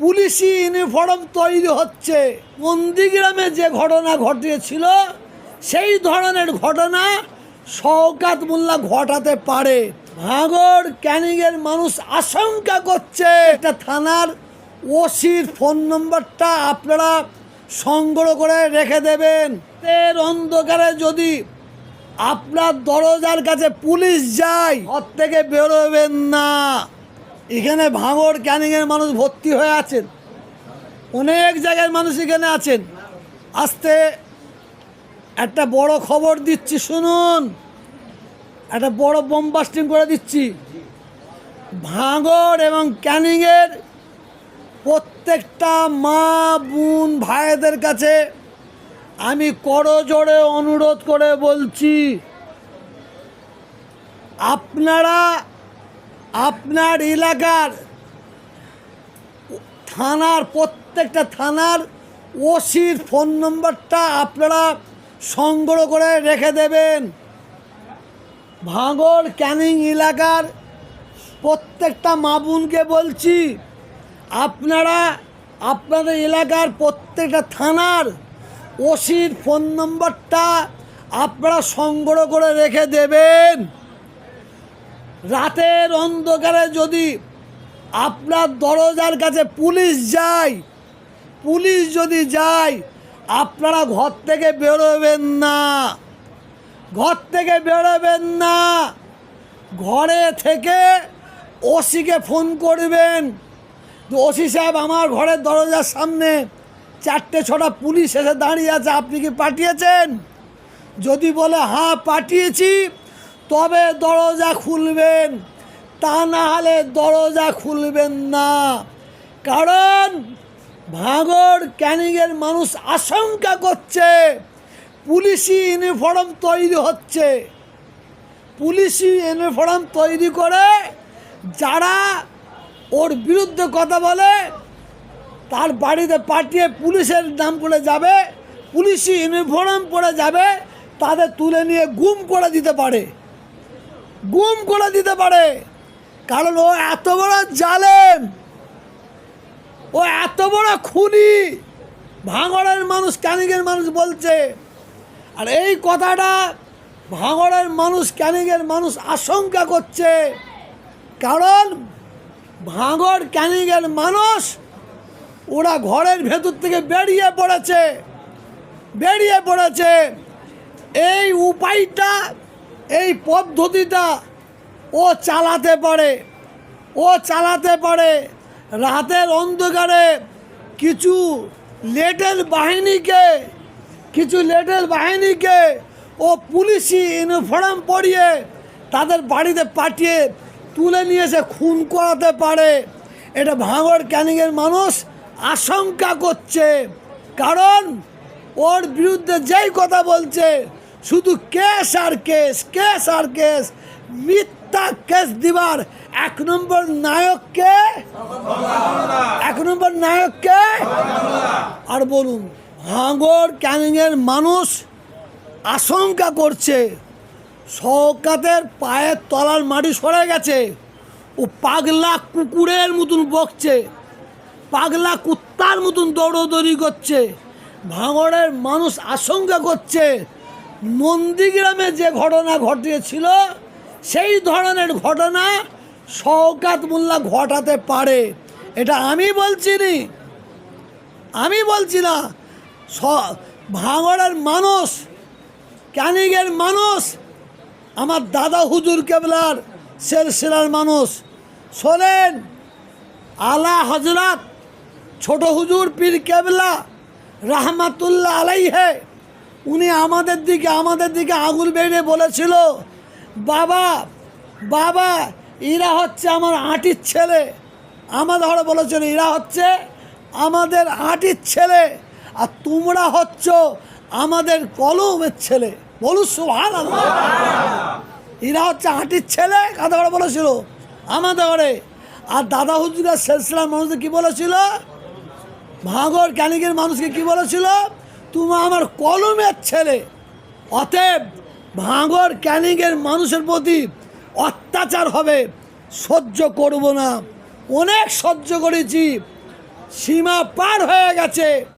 পুলিশি ইউনিফর্ম তৈরি হচ্ছে। নন্দীগ্রামে যে ঘটনা ঘটিয়েছিল সেই ধরনের ঘটনা শওকাত মোল্লা ঘটাতে পারে। ভাঙড় ক্যানিংয়ের মানুষ আশঙ্কা করছে। এটা থানার ওসির ফোন নম্বরটা আপনারা সংগ্রহ করে রেখে দেবেন। এর অন্ধকারে যদি আপনার দরজার কাছে পুলিশ যায়, ঘর থেকে বেরোবেন না। এখানে ভাঙড় ক্যানিংয়ের মানুষ ভর্তি হয়ে আছেন। অনেক জায়গার মানুষ এখানে আছেন। আসতে একটা বড় খবর দিচ্ছি, শুনুন। একটা বড় বোমবাস্টিং করে দিচ্ছি। ভাঙড় এবং ক্যানিংয়ের প্রত্যেকটা মা, বোন, ভাইদের কাছে আমি করজোড়ে অনুরোধ করে বলছি, আপনারা আপনার এলাকার থানার, প্রত্যেকটা থানার ওসির ফোন নম্বরটা আপনারা সংগ্রহ করে রেখে দেবেন। ভাঙড় ক্যানিং এলাকার প্রত্যেকটা মা বোনকে বলছি, আপনারা আপনাদের এলাকার প্রত্যেকটা থানার ওসির ফোন নম্বরটা আপনারা সংগ্রহ করে রেখে দেবেন। রাতের অন্ধকারে যদি আপনার দরজার কাছে পুলিশ যায়, পুলিশ যদি যায়, আপনারা ঘর থেকে বেরোবেন না। ঘর থেকে বেরোবেন না। ঘরে থেকে ওসিকে ফোন করবেন। ওসি সাহেব, আমার ঘরের দরজার সামনে চারটে, ছটা পুলিশ এসে দাঁড়িয়ে আছে, আপনি কি পাঠিয়েছেন? যদি বলে হ্যাঁ পাঠিয়েছি। তবে দরজা খুলবেন, তা না হলে দরজা খুলবেন না। কারণ ভাঙড় ক্যানিংয়ের মানুষ আশঙ্কা করছে, পুলিশি ইউনিফর্ম তৈরি হচ্ছে। পুলিশি ইউনিফর্ম তৈরি করে যারা ওর বিরুদ্ধে কথা বলে, তার বাড়িতে পাঠিয়ে পুলিশের নাম করে যাবে, পুলিশি ইউনিফর্ম পরে যাবে, তাদের তুলে নিয়ে গুম করে দিতে পারে। গুম করে দিতে পারে। কারণ ও এত বড় জালেম। ও এত বড় খুনি। ভাঙড়ের মানুষ, ক্যানিংয়ের মানুষ বলছে। আর এই কথাটা ভাঙড়ের মানুষ, ক্যানিংয়ের মানুষ আশঙ্কা করছে। কারণ ভাঙড়, ক্যানিংয়ের মানুষ, ওরা ঘরের ভেতর থেকে বেরিয়ে পড়েছে। বেরিয়ে পড়েছে। এই উপায়টা এই পদ্ধতিটা ও চালাতে পারে, ও চালাতে পারে। রাতের অন্ধকারে কিছু লেটেল বাহিনীকে, কিছু লেটেল বাহিনীকে ও পুলিশি ইউনিফর্ম পরিয়ে তাদের বাড়িতে পাঠিয়ে তুলে নিয়ে এসে খুন করাতে পারে। এটা ভাঙড় ক্যানিংয়ের মানুষ আশঙ্কা করছে, কারণ ওর বিরুদ্ধে যেই কথা বলছে শুধু কেস আর কেস কেস আর কেস। মিথ্যা কেস দিবার এক নম্বর নায়ককে এক নম্বর নায়ককে আর বলুন ভাঙড় ক্যানিংয়ের মানুষ আশঙ্কা করছে, শওকাতের পায়ের তলার মাটি সরে গেছে, ও পাগলা কুকুরের মতন বকছে, পাগলা কুত্তার মতন দৌড়দৌড়ি করছে, ভাঙড়ের মানুষ আশঙ্কা করছে নন্দীগ্রামে যে ঘটনা ঘটিয়েছিল, সেই ধরনের ঘটনা শওকাত মোল্লা ঘটাতে পারে। এটা আমি বলছি নি। আমি বলছি না ভাঙড়ের মানুষ, ক্যানিংয়ের মানুষ, আমার দাদা হুজুর কেবলার সেলসেলার মানুষ। শোনেন, আলা হজরত ছোট হুজুর পীর কেবলা রাহমাতুল্লাহ আলাইহে উনি আমাদের দিকে আমাদের দিকে আঙুল বেরিয়ে বলেছিল, বাবা বাবা, এরা হচ্ছে আমার আঁটির ছেলে। আমাদের ঘরে বলেছিল, এরা হচ্ছে আমাদের আঁটির ছেলে আর তোমরা হচ্ছ আমাদের কলমের ছেলে। বলু সুহান এরা হচ্ছে আঁটির ছেলে কাদা ঘরে বলেছিল? আমাদের ঘরে আর দাদা হুজুরের শেষলাম মানুষদের কি বলেছিল? ভাঙর ক্যানিকের মানুষকে কি বলেছিল? তুমি আমার কলমের ছেলে। অতএব ভাঙর ক্যানিংয়ের মানুষের প্রতি অত্যাচার হবে, সহ্য করব না। অনেক সহ্য করেছি, সীমা পার হয়ে গেছে।